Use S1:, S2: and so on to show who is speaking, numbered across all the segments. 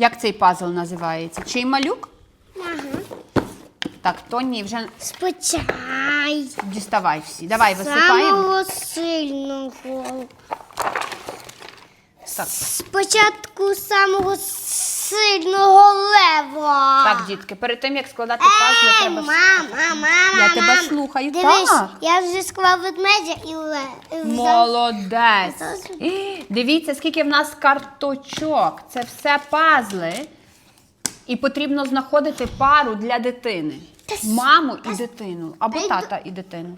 S1: Як цей пазл називається? Чий малюк?
S2: Ага.
S1: Так, Тоні вже
S2: Спочай.
S1: діставай всі. Давай висипаємо.
S2: Самого сильного.
S1: Так.
S2: Спочатку самого сильного лева.
S1: Так, дітки, перед тим як складати пазли,
S2: Ей,
S1: треба.
S2: мама, мама,
S1: Я тебе
S2: мама.
S1: слухаю.
S2: Дивись,
S1: Так.
S2: я вже склав ведмедя і ле.
S1: Молодець.
S2: Зараз.
S1: Дивіться, скільки в нас карточок. Це все пазли. І потрібно знаходити пару для дитини. Маму і дитину. Або тата і дитину.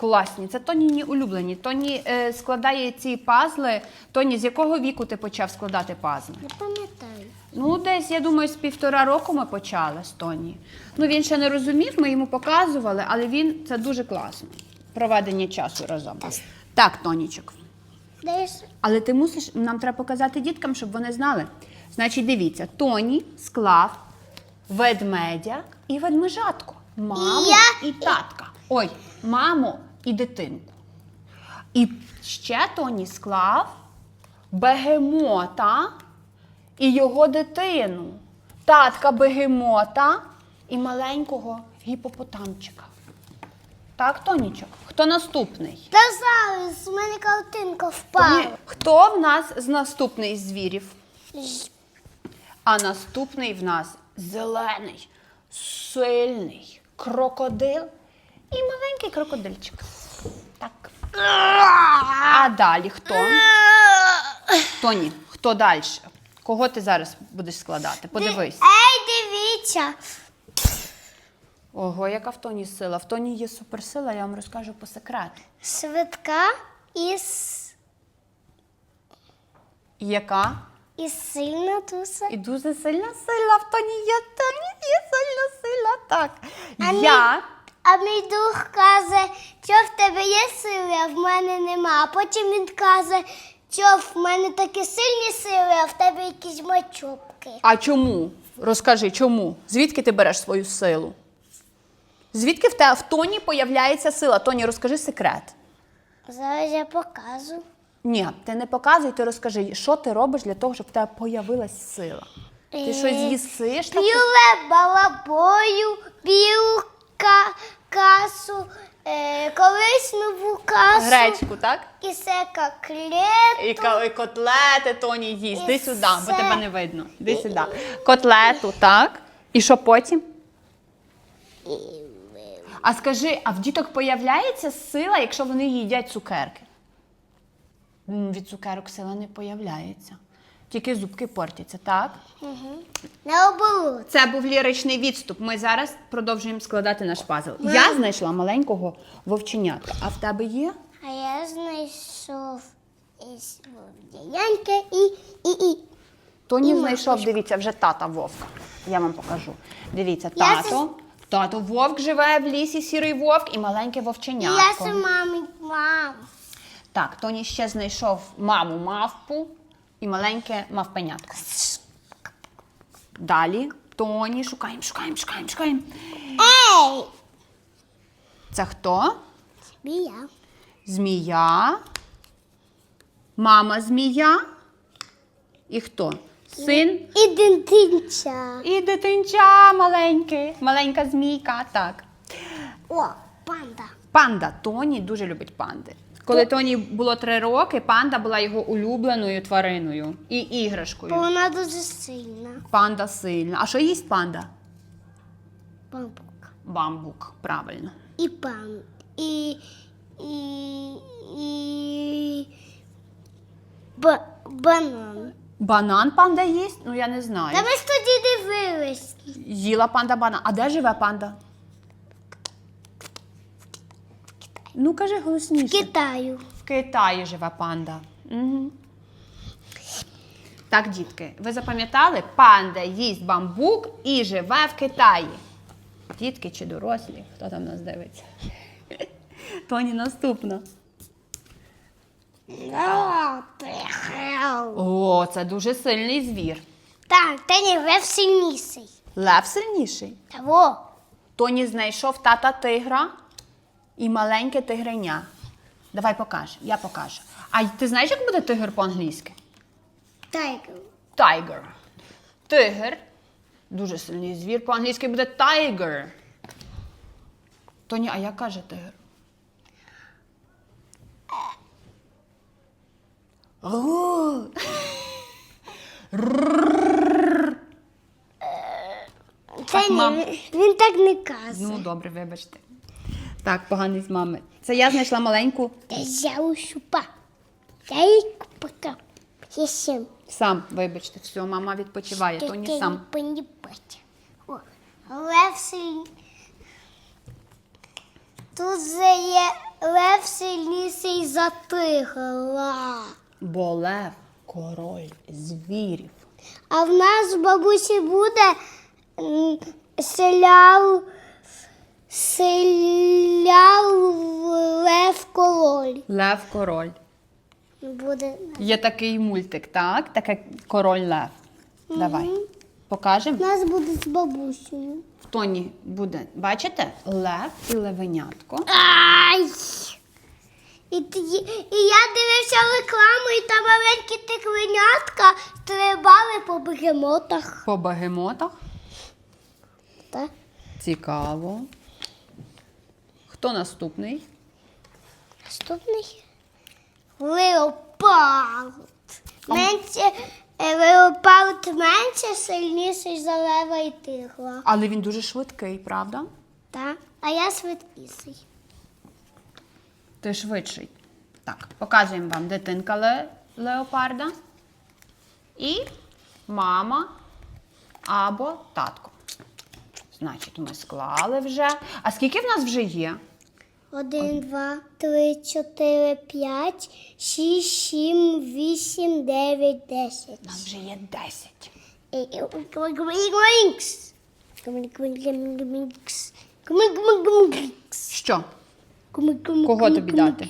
S1: Класні. Це Тоніні улюблені. Тоні е, складає ці пазли. Тоні, з якого віку ти почав складати пазли?
S2: Не пам'ятаю.
S1: Ну, десь, я думаю, з півтора року ми почали з Тоні. Ну, він ще не розумів, ми йому показували, але він це дуже класно. Проведення часу разом. Так, Тонічок.
S2: Десь
S1: Але ти мусиш, нам треба показати діткам, щоб вони знали. Значить, дивіться, Тоні склав ведмедя і ведмежатку. Маму
S2: І
S1: і, татка. Ой, маму і дитинку. І ще Тоні склав бегемота і його дитину. Татка бегемота і маленького гіпопотамчика. Так, Тонічок? Хто наступний?
S2: Та зараз у мене картинка впала.
S1: хто в нас з наступний з звірів? А наступний в нас зелений, сильний крокодил і маленький крокодильчик. Так. А далі хто? Тоні, хто далі? Кого ти зараз будеш складати? Подивись.
S2: Ей, дивіться.
S1: Ого, яка в Тоні сила. В Тоні є суперсила, я вам розкажу по секрету.
S2: Швидка і, с-
S1: Яка?
S2: і сильна туса.
S1: І дуже сильна сила в Тоні є. Тоні є сильна сила. Так. Я.
S2: А мій друг каже, що в тебе є сили, а в мене нема. А потім він каже, що в мене такі сильні сили, а в тебе якісь мачопки.
S1: А чому? Розкажи, чому? Звідки ти береш свою силу? Звідки в те в Тоні появляється сила? Тоні, розкажи секрет.
S2: Зараз я покажу.
S1: Ні, ти не показуй, ти розкажи, що ти робиш для того, щоб в тебе появилась сила. Ти
S2: Е,
S1: щось їсиш?
S2: Біле балабою, білу ка- касу, е, колись нову касу.
S1: Гречку, так?
S2: І все коклет.
S1: І, ка- і котлети Тоні їсть.
S2: І
S1: Іди сюди, бо
S2: все.
S1: тебе не видно. Іди сюди. Котлету, так? І що потім? А скажи, а в діток появляється сила, якщо вони їдять цукерки? М, Від цукерок сила не появляється. Тільки зубки портяться, так?
S2: Наоборот.
S1: Це був ліричний відступ. Ми зараз продовжуємо складати наш пазл. Я знайшла маленького вовченятка. А в тебе є?
S2: А я знайшов із і, і, і.
S1: Тоні знайшов, дивіться, вже тата вовка. Я вам покажу. Дивіться,
S2: Я
S1: тато. Тато вовк живе в лісі, сірий вовк і маленьке вовченятко.
S2: я сама мам.
S1: Так, Тоні ще знайшов маму мавпу і маленьке мавпенятко. Далі Тоні шукаємо, шукаємо, шукаємо, шукаємо.
S2: Ей!
S1: Це хто?
S2: Бія.
S1: Змія. Мама змія. І хто? Син
S2: І дитинча.
S1: і дитинча маленьке. Маленька змійка. Так.
S2: О, панда.
S1: Панда. Тоні дуже любить панди. Коли Тоні було три роки, панда була його улюбленою твариною і
S2: Бо
S1: іграшкою.
S2: вона дуже сильна.
S1: Панда сильна. А що їсть панда?
S2: Бамбук.
S1: Бамбук, правильно.
S2: І пан. І. І. І. Ба, банан.
S1: Банан панда їсть? Ну я не знаю.
S2: Та ми ж тоді дивились.
S1: Їла панда банан. А де живе панда? Ну, кажи
S2: В
S1: голосніше.
S2: Китаю.
S1: В Китаї живе панда. Угу. Так, дітки, ви запам'ятали? Панда їсть бамбук і живе в Китаї. Дітки чи дорослі? Хто там нас дивиться? Тоні наступна. О, це дуже сильний звір.
S2: Так, та ні, лев сильніший.
S1: Лев сильніший.
S2: Того.
S1: Тоні знайшов тата тигра і маленьке тигреня. Давай покажемо, я покажу. А ти знаєш, як буде тигр по-англійськи?
S2: Тайгер.
S1: Tiger. Тигр. Дуже сильний звір. По-англійськи буде tiger. Тоні, а як каже тигр?
S2: Це ні, він, він так не каже.
S1: Ну, добре, вибачте. Так, поганий з мами. Це я знайшла маленьку
S2: Та пока. Я сім.
S1: сам, вибачте, все, мама відпочиває, Тоні сам.
S2: О, лев. Тут же є лев сильніший за тигра.
S1: Бо лев король звірів.
S2: А в нас в бабусі буде м, селяв, лев король.
S1: Лев король.
S2: Буде.
S1: Є такий мультик, так? Таке король лев. Давай. Покажемо.
S2: У нас буде з бабусею.
S1: В тоні буде, бачите, лев і левенятко.
S2: Ай! І, тоді, і я дивився рекламу, і там маленькі тиквенятка стрибали по бегемотах.
S1: По бегемотах.
S2: Так?
S1: Цікаво. Хто наступний?
S2: Наступний леопард. Менше, е, леопард менше сильніший за лева і тигра.
S1: Але він дуже швидкий, правда?
S2: Так? А я швидкіший.
S1: Ти швидший. Так, показуємо вам дитинка ле- леопарда і мама або татко. Значить, ми склали вже. А скільки в нас вже є?
S2: Один, два, три, чотири, п'ять, шість, сім, вісім, дев'ять,
S1: У
S2: десять.
S1: нас вже є 10. Що? Кого тобі дати?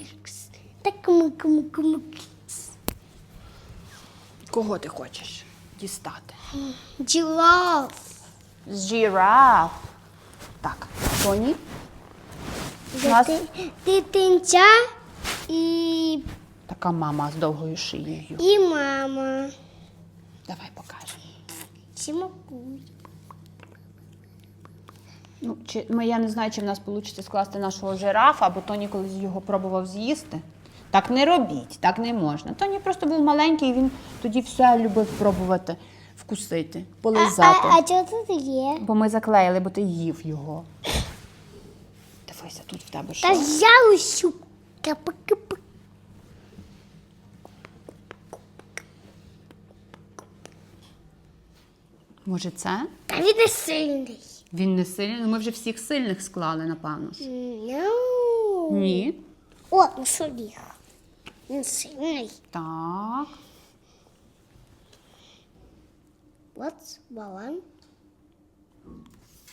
S2: Так кому
S1: Кого ти хочеш дістати?
S2: Жираф.
S1: Жираф. Так, Тоні. Нас-
S2: Дити- Дитинця і,
S1: Така мама з довгою шиєю.
S2: і мама.
S1: Давай покажемо.
S2: Чимакуй.
S1: Ну, чи, ми, я не знаю, чи в нас вийде скласти нашого жирафа, бо Тоні колись його пробував з'їсти. Так не робіть, так не можна. Тоні просто був маленький, і він тоді все любив пробувати вкусити,
S2: А, а, а чого тут є?
S1: Бо ми заклеїли, бо ти їв його. Дивися, тут в тебе
S2: Та я усю.
S1: Може, це?
S2: Та він не сильний.
S1: Він не сильний. Ну, ми вже всіх сильних склали, напевно. ж.
S2: Ну.
S1: Ні.
S2: О, ну собі. Він сильний.
S1: Так.
S2: What's балан?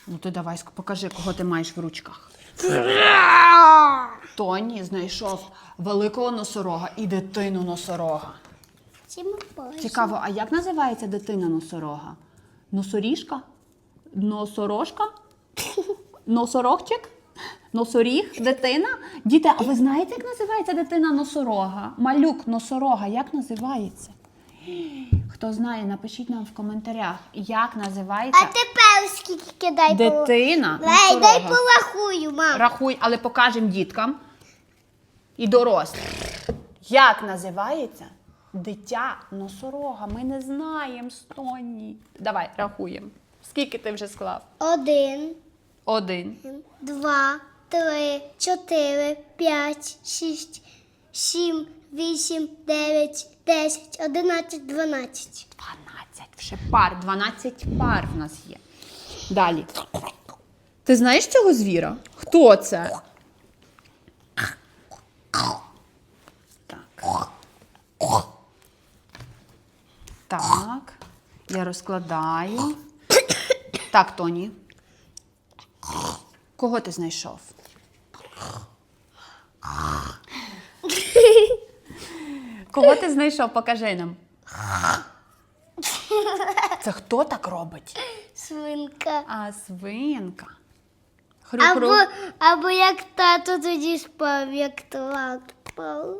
S1: Ну ти давай ск- покажи, кого ти маєш в ручках. Тоні знайшов великого носорога і дитину носорога. Цікаво, а як називається дитина носорога? Носоріжка? Носорожка? Носорогчик? Носоріг? Дитина? Діти, а ви знаєте, як називається дитина носорога? Малюк носорога, як називається? Хто знає, напишіть нам в коментарях, як називається.
S2: А тепер скільки кидай
S1: дитина
S2: Дай, дай порахую, мам.
S1: Рахуй, але покажемо діткам і дорослим. Як називається дитя носорога? Ми не знаємо Стоні. Давай, рахуємо. Скільки ти вже склав?
S2: Один,
S1: Один.
S2: два, три, чотири, п'ять, шість, сім, вісім, дев'ять, десять, одинадцять, дванадцять.
S1: 12. Вже пар. 12 пар в нас є. Далі. Ти знаєш цього звіра? Хто це? Так. Так. Я розкладаю. Так, Тоні. Кого ти знайшов? Кого ти знайшов? Покажи нам. Це хто так робить?
S2: Свинка.
S1: А свинка.
S2: Або, або як тато тоді спав, як трактор.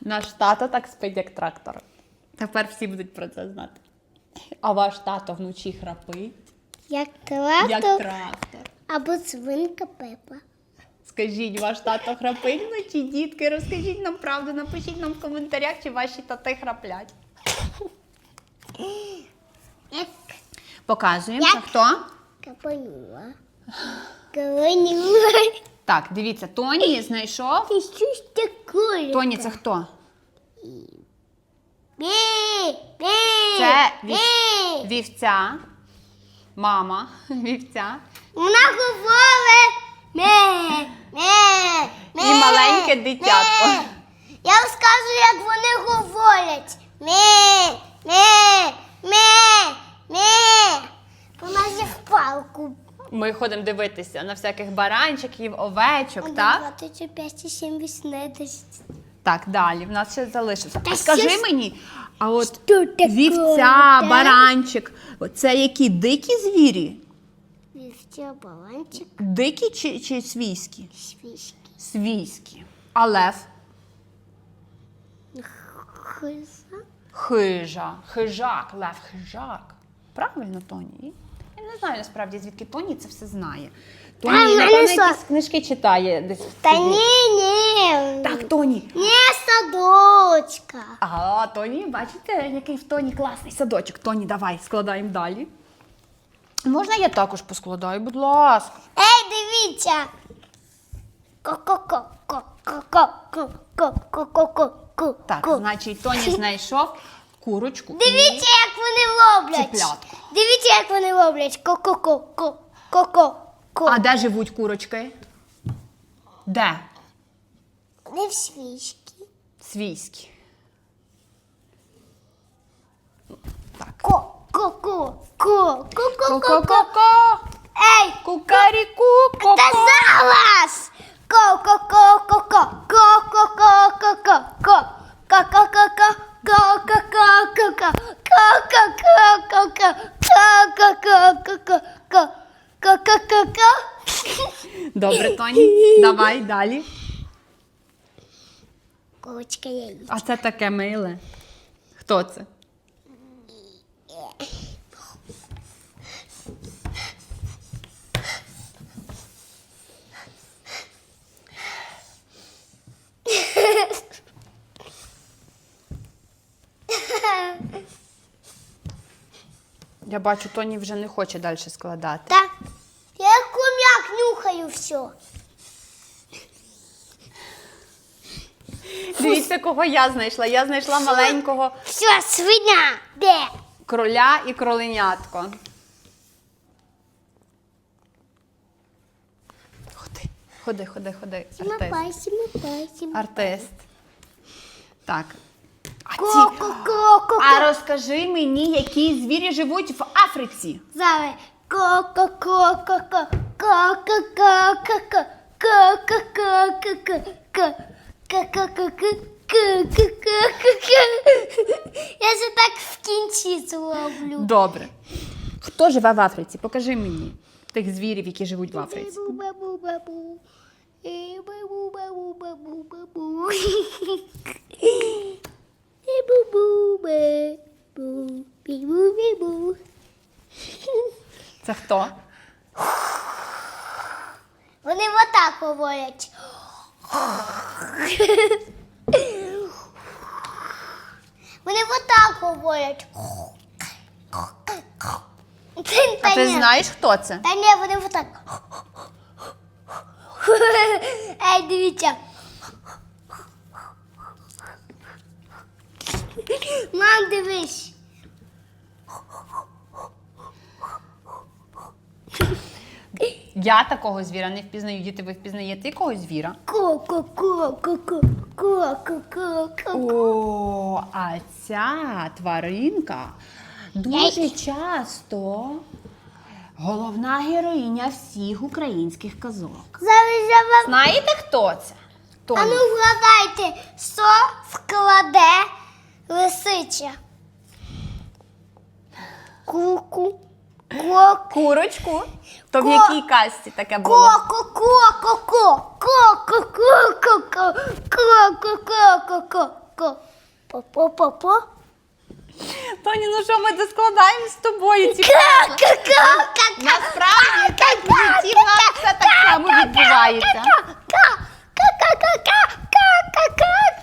S1: Наш тато так спить, як трактор. Тепер всі будуть про це знати. А ваш тато вночі храпить,
S2: Як
S1: як
S2: трактор
S1: трактор.
S2: або свинка Пепа.
S1: Скажіть, ваш тато храпить вночі, дітки? Розкажіть нам правду, напишіть нам в коментарях, чи ваші тати храплять.
S2: Як
S1: Показуємо.
S2: Як?
S1: Це хто?
S2: капанула. Капанула.
S1: Так, дивіться, Тоні знайшов.
S2: Ти щось таке?
S1: Тоні, це хто?
S2: Бі, бі,
S1: Це
S2: бі.
S1: вівця. Мама вівця.
S2: Вона говорить.
S1: І маленьке дитятко.
S2: Я розказую, як вони говорять. Ме, ме, ме, ме. Вона зі в палку.
S1: Ми ходимо дивитися на всяких баранчиків, овечок, так?
S2: 25, 7, 18.
S1: Так, далі. В нас ще залишився.
S2: Та
S1: А скажи
S2: що ж-
S1: мені, а от
S2: Що таке,
S1: вівця, баранчик, це які дикі звірі?
S2: Вівця, баланчик,
S1: Дикі чи, чи свійські?
S2: свічки,
S1: Свійські. А лев?
S2: хиза.
S1: Хижа. Хижак, лев, хижак. Правильно, Тоні? Я не знаю насправді, звідки Тоні це все знає. Тоні,
S2: мене
S1: напевно,
S2: що?
S1: якісь книжки читає десь. в
S2: Та
S1: собі.
S2: ні, ні.
S1: Так, Тоні.
S2: Не садочка.
S1: А, Тоні, бачите, який в Тоні класний садочок. Тоні, давай, складаємо далі. Можна я також поскладаю, будь ласка.
S2: Ей, дивіться. Ко-ко-ко-ко-ко-ко-ко-ко-ко-ко.
S1: Так, значить, Тоні знайшов курочку. і-
S2: Дивіться, як вони роблять.
S1: Цеплятко.
S2: Дивіться, як вони роблять. Ко-ко-ко-ко-ко-ко.
S1: А де живуть курочки? Де?
S2: Не в свічки.
S1: Свійські. Так.
S2: Ко-ко-ко-ко-ко-ко-ко.
S1: Ко-ко-ко.
S2: Ей,
S1: Кукаріку, ко-ко.
S2: казалась. Ко-ко-ко-ко-ко. Ко-ко-ко-ко-ко. Ко-ко-ко-ко-ко. Ко-ко-ко-ко-ко. Ко-ко-ко-ко-ко. Ко-ко-ко-ко.
S1: Добре, Тоні. Давай далі.
S2: Курочка яєць.
S1: А це таке миле. Хто це? Я бачу, Тоні вже не хоче далі складати.
S2: Так. Я як хомяк нюхаю все.
S1: Дивіться, кого я знайшла. Я знайшла маленького
S2: Все, свиня. Де?
S1: кроля і кроленятко. Ходи, ходи, ходи, ходи. Артист.
S2: Сімапай.
S1: Артист. Так. Ці...
S2: Ко-ко-ко-ко.
S1: а розкажи мені, які звірі живуть в Африці.
S2: Зараз. Ко-ко-ко-ко-ко. Ко-ко-ко-ко-ко. Ко-ко-ко-ко-ко. Ко-ко-ко-ко-ко. Я це так в кінці зроблю.
S1: Добре. Хто живе в Африці? Покажи мені тих звірів, які живуть в Африці.
S2: Бу-бу-бу-бу. Е, бу-бу-бу-бу-бу-бу.
S1: Це хто?
S2: Вони отак говорять. Вони отак говорять.
S1: А ти знаєш, хто це?
S2: Та ні, вони отак. Ей, дивіться. Мам, дивись.
S1: Я такого звіра не впізнаю. Діти, ви впізнаєте якогось звіра?
S2: Ко-ко-ко-ко-ко. Ко-ко-ко-ко.
S1: О, а ця тваринка дуже часто головна героїня всіх українських казок.
S2: Зараз я вам
S1: Знаєте, хто це? Тоні.
S2: А ну вгадайте, що вкладе лисиця. Куку. Коку.
S1: Курочку. То в якій касті таке було?
S2: Ко-ко-ко-ко-ко. Ко-ко-ко-ко-ко. Ко-ко-ко-ко-ко. Ко. По-по-по-по.
S1: Тоні, ну що ми доскладаємо з тобою? Ці...
S2: Ка-ка-ка.
S1: Насправді так в житті в нас все так само відбувається. Ка-ка-ка-ка. Ка-ка-ка.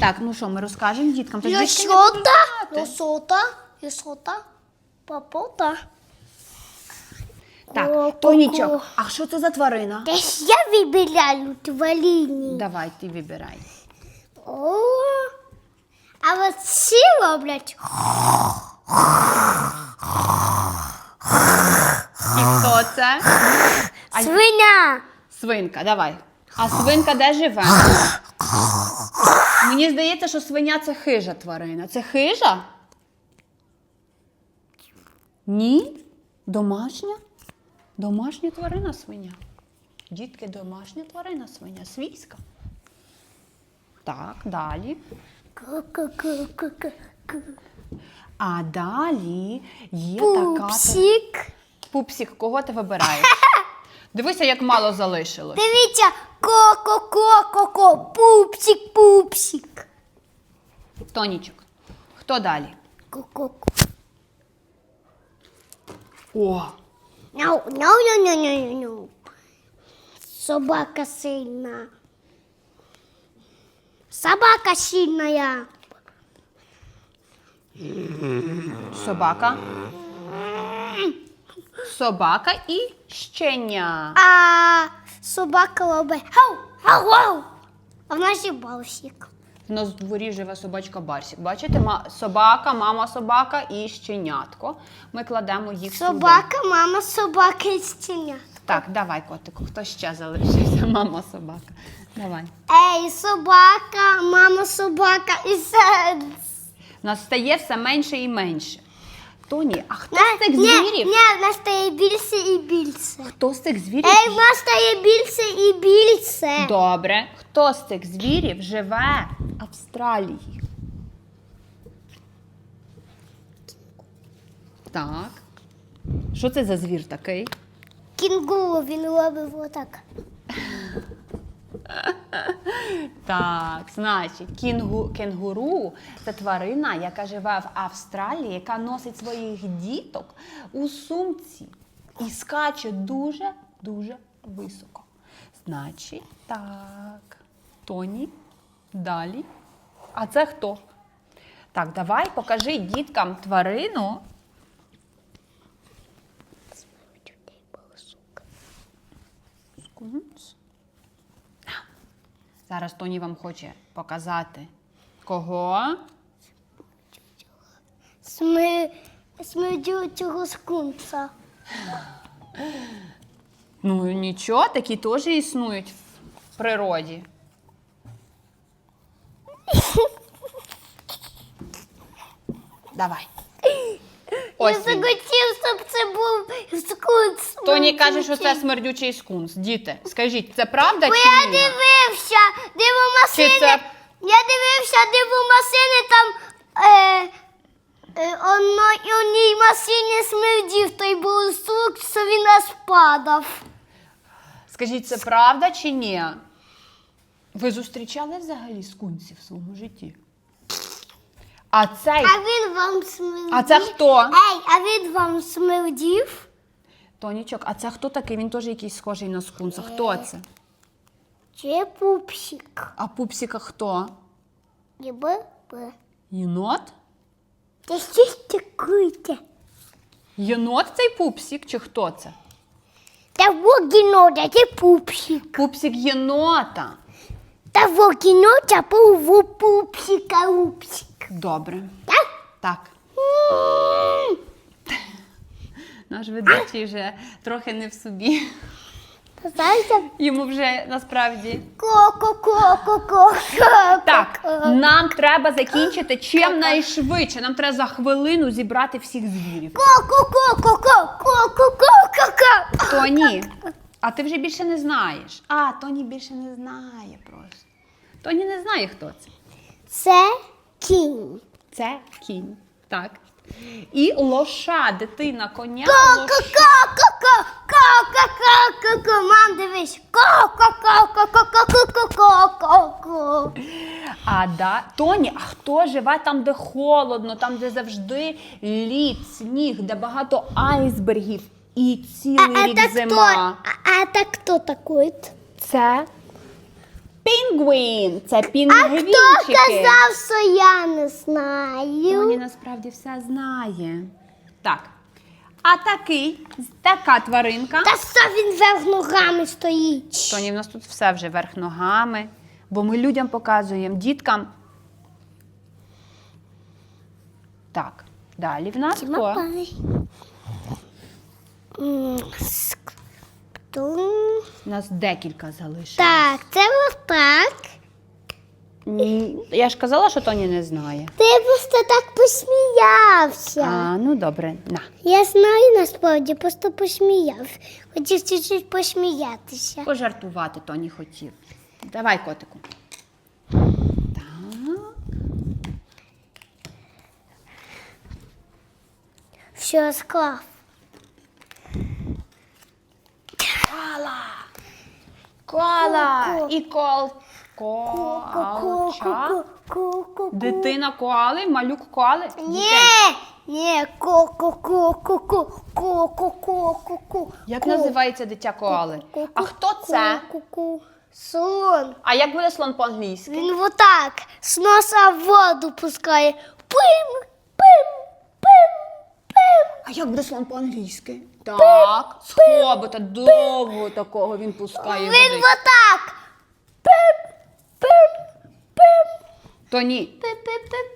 S1: Так, ну що, ми розкажемо діткам? Тож дітки не будуть
S2: Лосота,
S1: знати.
S2: лосота, лосота, попота.
S1: Так. Тонічок, а що це за тварина?
S2: Десь я вибираю тварини.
S1: Давай, ти вибирай.
S2: О, а от ці роблять.
S1: І хто це? А-
S2: Свиня.
S1: Свинка, давай. А свинка де живе? Мені здається, що свиня це хижа тварина. Це хижа? Ні? Домашня? Домашня тварина свиня. Дітки, домашня тварина свиня. Свійська. Так, далі. А далі є така.
S2: Пупсик.
S1: Пупсік, кого ти вибираєш? Дивися, як мало залишилось.
S2: Дивіться, ко-ко-ко-ко-ко, пупсик, пупсик.
S1: Тонічок. Хто далі?
S2: Ко-ко-ко.
S1: О!
S2: No, no, no, no, no, no. Собака сильна. Собака сильная.
S1: Собака. Собака і щеня.
S2: А собака робить хау, хау, хау. А в нас є балсик.
S1: В нас в дворі живе собачка Барсік. Бачите, ма- собака, мама собака і щенятко. Ми кладемо їх сюди.
S2: Собака, мама, собака і стіня.
S1: Так, давай, котику, хто ще залишився? Мама собака. Давай.
S2: Ей, собака, мама, собака і се.
S1: Нас стає все менше і менше. Тоні, а хто з цих звірів?
S2: ні, в нас стає більше і більше.
S1: Хто з цих звірів?
S2: Ей, в нас стає більше і більше.
S1: Добре. Хто з цих звірів живе в Австралії? Так. Що це за звір такий?
S2: Кінгуру він робив отак.
S1: Так, значить, кінгу, кенгуру це тварина, яка живе в Австралії, яка носить своїх діток у сумці і скаче дуже-дуже високо. Значить, так. Тоні. Далі. А це хто? Так, давай покажи діткам тварину. Скунс. Зараз Тоні вам хоче показати. Кого?
S2: Сми... Смердю скунса.
S1: Ну нічого, такі теж існують в природі. Давай. Ось
S2: Я
S1: він.
S2: захотів, щоб це був скунс.
S1: Тоні каже, що це смердючий скунс. Діти, скажіть, це правда
S2: Бо
S1: чи ні?
S2: Дивився, дивомасини.
S1: Це-
S2: Я дивився дивомасини, там е, е, одно, одній масині смердів, той був сук, що він аж падав.
S1: Скажіть, це правда чи ні? Ви зустрічали взагалі скунсів в своєму житті? А цей.
S2: А він вам смердів.
S1: А це хто?
S2: Ей, а він вам смердів?
S1: Тонічок, а це хто такий? Він теж якийсь схожий на скунса. Хто це?
S2: Чи пупсик?
S1: А пупсіка хто?
S2: Єби?
S1: Єнот?
S2: Та що ж такуйте?
S1: Єнот цей пупсік чи хто це?
S2: Та вогінота, це пупсик.
S1: Пупсік єнота.
S2: Та вогінота був пупсика упсик.
S1: Добре.
S2: Так?
S1: Так. Наш ведучий вже трохи не в собі.
S2: Знаєте?
S1: Йому вже насправді.
S2: Ко-ко-ко-ко-ко.
S1: Так, нам треба закінчити чим найшвидше. Нам треба за хвилину зібрати всіх звірів.
S2: Ко-ко-ко-ко-ко-ко-ко-ко-ко.
S1: Тоні, А ти вже більше не знаєш. А, Тоні більше не знає просто. Тоні не знає, хто це.
S2: Це кінь.
S1: Це кінь. Так. І лоша, дитина, коня.
S2: Ко,
S1: лоша.
S2: ко, ко, ко, ко, ко, ко, ко, ко, мам, дивись. Ко, ко, ко, ко, ко, ко, ко, ко, ко, ко, ко.
S1: А да, Тоні, а хто живе там, де холодно, там, де завжди лід, сніг, де багато айсбергів і цілий рік зима.
S2: А это кто такой?
S1: Це пінгвін. Це
S2: А хто казав, що я не знаю?
S1: Тоні насправді все знає. Так. А такий, така тваринка.
S2: Та що він вверх ногами стоїть?
S1: Тоні, в нас тут все вже верх ногами, бо ми людям показуємо, діткам. Так, далі в нас хто?
S2: М.
S1: У нас декілька залишилось.
S2: Так, це ось так.
S1: Ні, Я ж казала, що Тоні не знає.
S2: Ти просто так посміявся.
S1: А, ну добре, на.
S2: Я знаю насправді, просто посміяв. Хотів чуть-чуть посміятися.
S1: Пожартувати Тоні хотів. Давай, котику. Так.
S2: Що склав?
S1: Кола. Кола. І кол.
S2: Ку-ку-ку-ку-ку.
S1: Дитина коали, малюк коали.
S2: Ні, ні, ку-ку-ку-ку-ку-ку-ку-ку-ку.
S1: Як називається дитя коали? А хто це?
S2: Слон.
S1: А як буде слон по-англійськи?
S2: Він отак з носа воду пускає. Пим,
S1: як буде слон по-англійськи? Так, з хобота довго такого він пускає
S2: Він
S1: води.
S2: отак. Пим, пим, пим.
S1: То ні.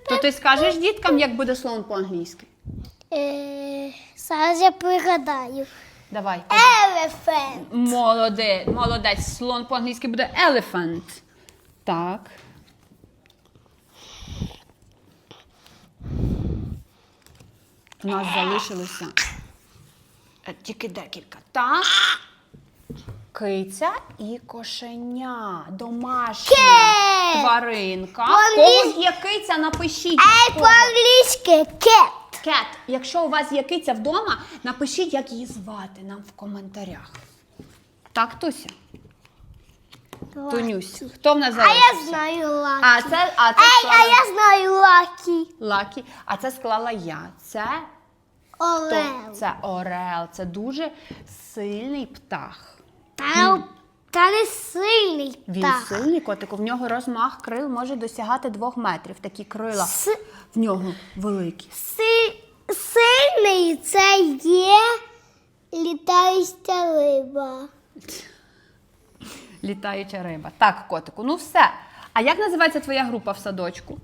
S1: То ти скажеш діткам, як буде слон по-англійськи?
S2: Е, Зараз я пригадаю.
S1: Давай.
S2: Елефант.
S1: Молодець, молодець. Слон по-англійськи буде elephant. Так. У нас залишилося е, тільки декілька. Так. Киця і кошеня. Домашня
S2: Кет.
S1: тваринка. В Когось є киця, напишіть.
S2: Ей,
S1: кого.
S2: по-англійськи кет.
S1: Кет, якщо у вас є киця вдома, напишіть, як її звати нам в коментарях. Так, Туся? Тонюсь. Хто в нас
S2: А
S1: залишився?
S2: я знаю Лакі.
S1: А це, а це
S2: Ей,
S1: склала
S2: а я знаю Лакі.
S1: Лакі, а це склала я. Це хто?
S2: Орел.
S1: Це орел. Це дуже сильний птах.
S2: Та, та не сильний
S1: Він
S2: птах.
S1: сильний котику. В нього розмах крил може досягати двох метрів. Такі крила
S2: С-
S1: в нього великі.
S2: си- сильний це є літаюча риба.
S1: Літаюча риба. Так, котику, ну все. А як називається твоя група в садочку?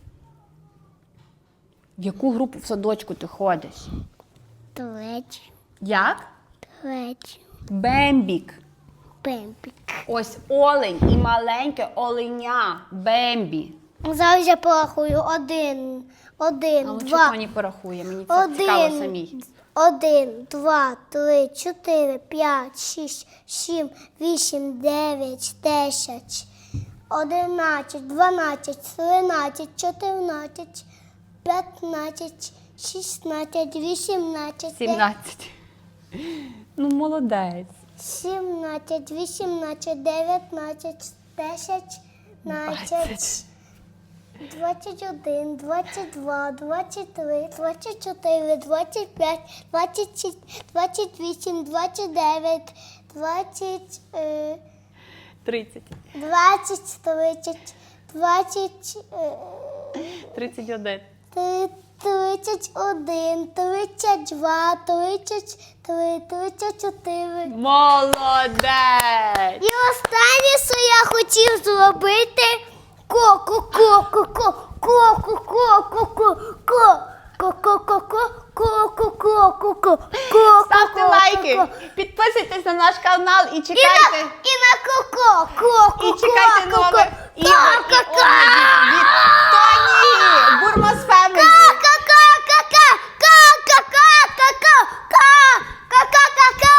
S1: В яку групу в садочку ти ходиш?
S2: Третю,
S1: Як?
S2: третю,
S1: Бембік.
S2: пемпік.
S1: Ось олень і маленьке оленя. Бембі.
S2: Зараз я порахую. Один, один,
S1: Але
S2: два,
S1: Тоні порахує, мені це цікаво
S2: один,
S1: самій.
S2: 1, 2, 3, 4, 5, 6, 7, 8, 9, 10, 11, 12, 13, 14, 15, 16, 18,
S1: 17. Ну, молодець.
S2: 17, 18, 19, 10, 12. 21, 22, 23, 24, 25, 26, 28, 29, 20, е,
S1: 30.
S2: 20, 30, 20, е,
S1: 31.
S2: три- 31, 32, 33, 34.
S1: Молодець!
S2: І останнє, що я хотів зробити
S1: Ставте лайки, підписуйтесь на наш канал і чекайте.
S2: І на коко, коко,
S1: І чекайте
S2: нових і
S1: оглядів
S2: Тоні
S1: Бурмас Фемелі.
S2: Ка-ка-ка-ка-ка, ка-ка-ка-ка-ка,
S1: ка-ка-ка-ка.